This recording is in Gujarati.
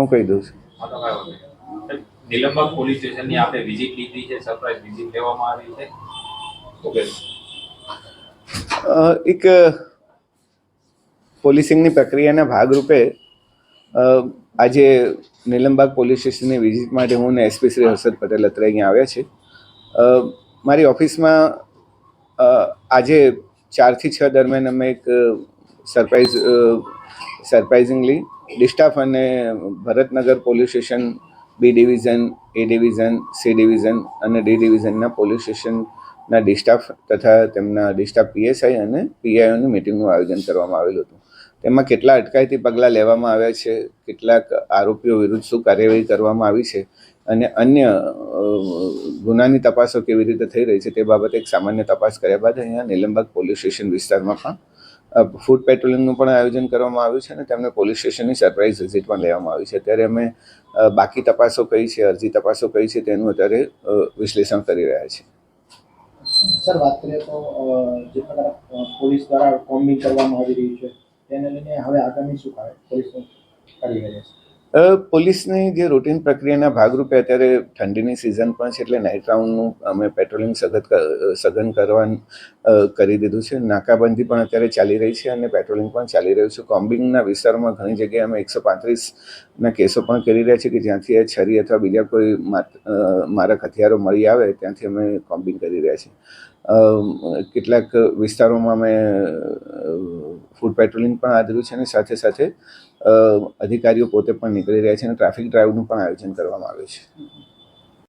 હું કહી દઉં છું. નિલંબક પોલીસ સ્ટેશનની આપણે વિઝિટ લીધી છે સરપ્રાઈઝ વિઝિટ લેવામાં આવી છે. ઓકે એક પોલીસિંગની પ્રક્રિયાના ભાગરૂપે આજે નીલમબાગ પોલીસ સ્ટેશનની વિઝિટ માટે હું ને એસપી શ્રી હર્ષદ પટેલ અત્રે અહીંયા આવ્યા છે મારી ઓફિસમાં આજે ચારથી છ દરમિયાન અમે એક સરપ્રાઇઝ સરપ્રાઇઝિંગલી ડિસ્ટાફ અને Bharatnagar police station B division A division C division અને ડી ડિવિઝનના પોલીસ સ્ટેશનના ડિસ્ટાફ તથા તેમના ડિસ્ટાફ પીએસઆઈ અને પીઆઈઓની મિટિંગનું આયોજન કરવામાં આવેલું હતું. તેમાં કેટલા અટકાયતી પગલાં લેવામાં આવ્યા છે, કેટલાક આરોપીઓ વિરુદ્ધ શું કાર્યવાહી કરવામાં આવી છે અને અન્ય ગુનાની તપાસો કેવી રીતે થઈ રહી છે તે બાબતે એક સામાન્ય તપાસ કર્યા બાદ અહીંયા નિલંબક પોલીસ સ્ટેશન વિસ્તારમાં પણ ફૂડ પેટ્રોલિંગનું પણ આયોજન કરવામાં આવ્યું છે અને તેમને પોલીસ સ્ટેશનની સરપ્રાઇઝ વિઝિટ પણ લેવામાં આવી છે. અત્યારે અમે બાકી તપાસો કઈ છે અરજી તપાસો કઈ છે તેનું અત્યારે વિશ્લેષણ કરી રહ્યા છીએ. સર વાત કરીએ તો જે પોલીસ દ્વારા કોમ્બિંગ કરવામાં આવી રહ્યું છે તેને લઈને હવે આગામી શું કરે? પોલીસ કરી રહ્યા અ, પોલીસની જે રૂટીન પ્રક્રિયાના ભાગરૂપે અત્યારે ઠંડીની સિઝન પણ છે એટલે નાઇટ રાઉન્ડનું અમે પેટ્રોલિંગ સઘન સઘન કરવાનું કરી દીધું છે. નાકાબંધી પણ અત્યારે ચાલી રહી છે અને પેટ્રોલિંગ પણ ચાલી રહ્યું છે. કોમ્બિંગના વિસ્તારમાં ઘણી જગ્યાએ અમે એકસો પાંત્રીસના કેસો પણ કરી રહ્યા છીએ કે જ્યાંથી આ છરી અથવા બીજા કોઈ મારક હથિયારો મળી આવે ત્યાંથી અમે કોમ્બિંગ કરી રહ્યા છીએ. કેટલાક વિસ્તારોમાં અમે ફૂડ પેટ્રોલિંગ પણ આદર્યું છે અને સાથે સાથે અધિકારીઓ પોતે પણ નીકળી રહ્યા છે અને ટ્રાફિક ડ્રાઈવનું પણ આયોજન કરવામાં આવ્યું છે.